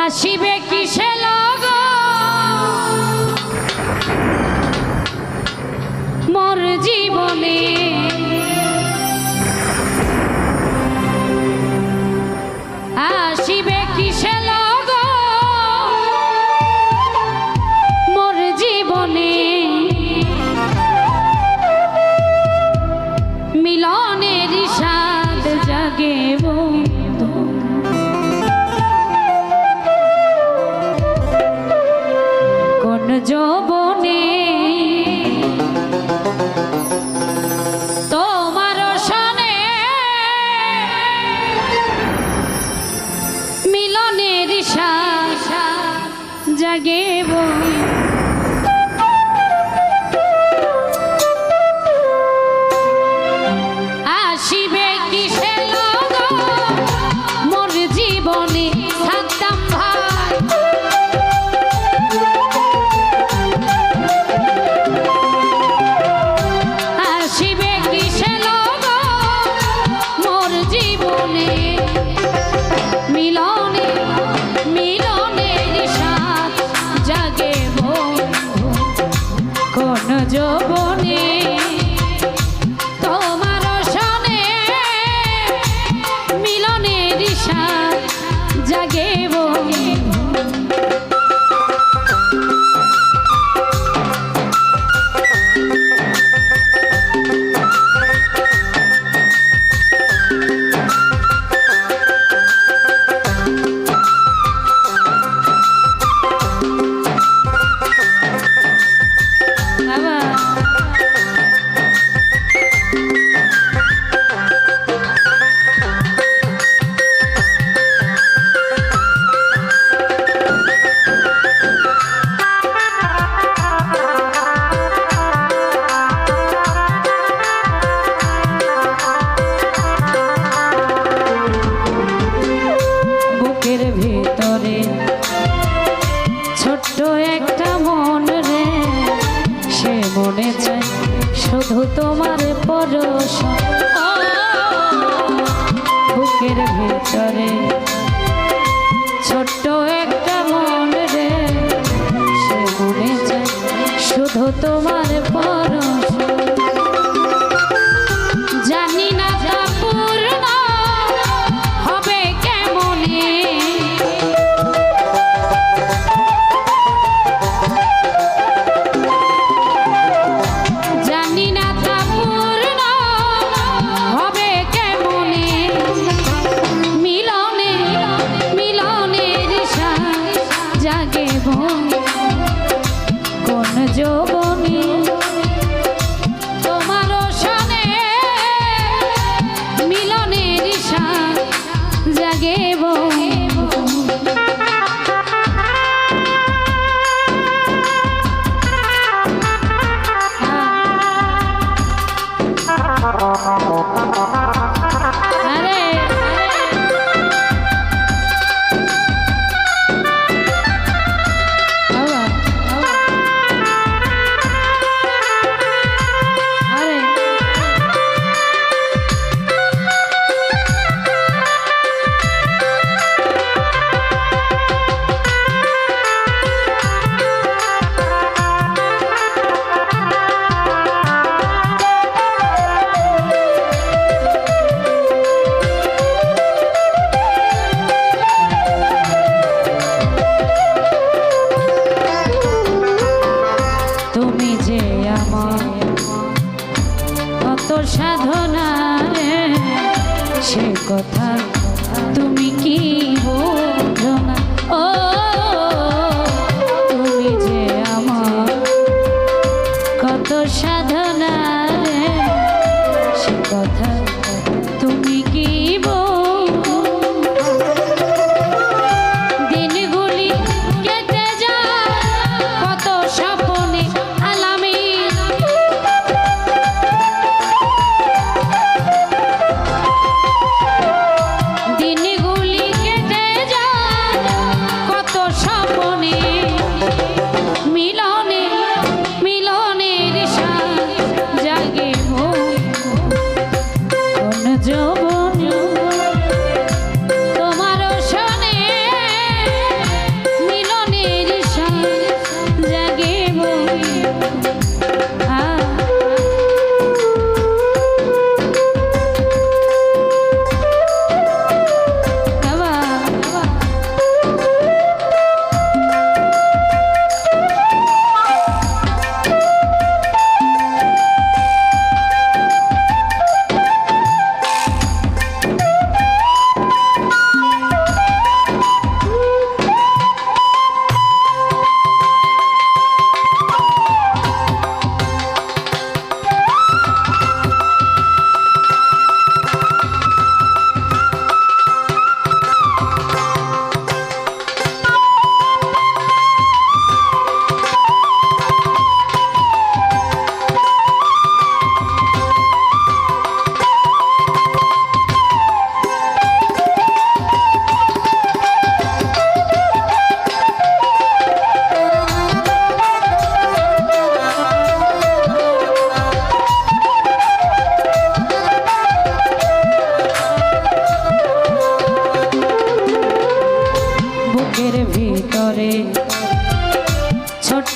আসিবে কিসে লগ? মর জীবনে লাগে বই যায়, শুধু তোমার পরশ। বুকের ভিতরে ছোট্ট একটা মন রে, সে যায়, শুধু তোমার পরশ। সাধা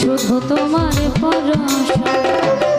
শুধু তোমার পরশ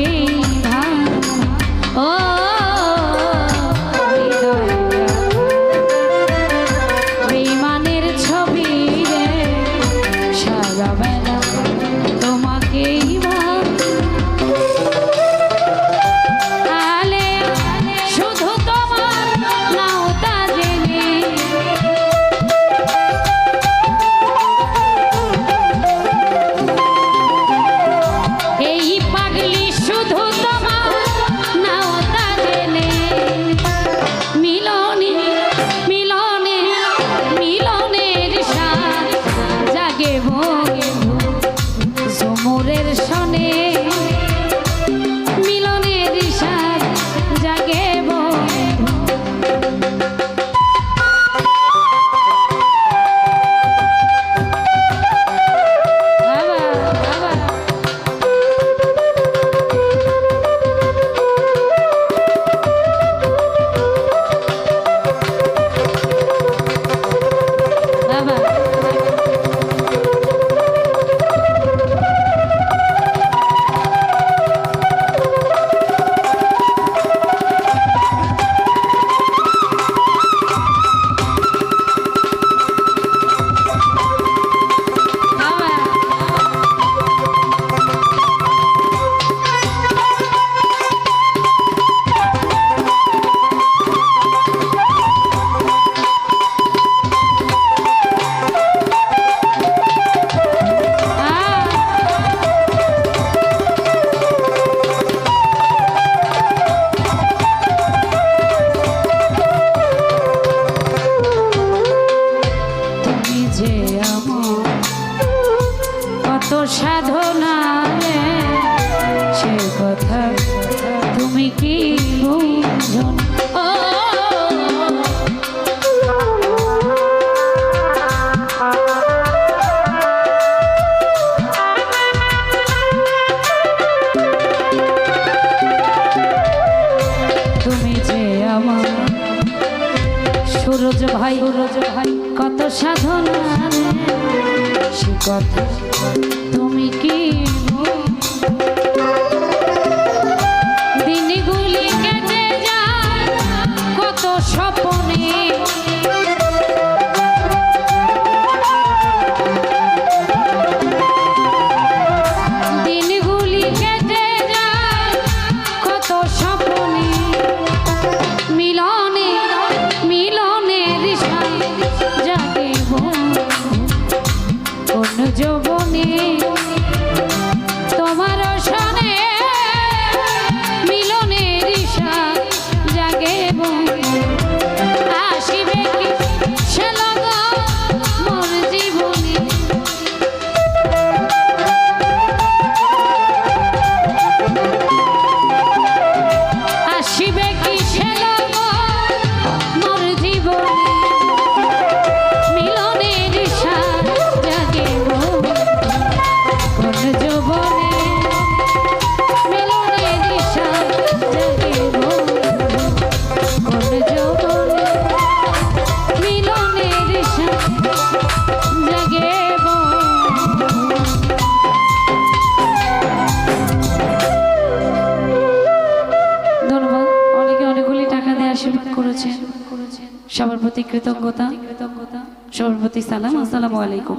কে কি তুমি যে আমার সুরজ ভাই কত সাধনা সে কথা কৃতজ্ঞতা। সভাপতি সালাম আসসালামু আলাইকুম।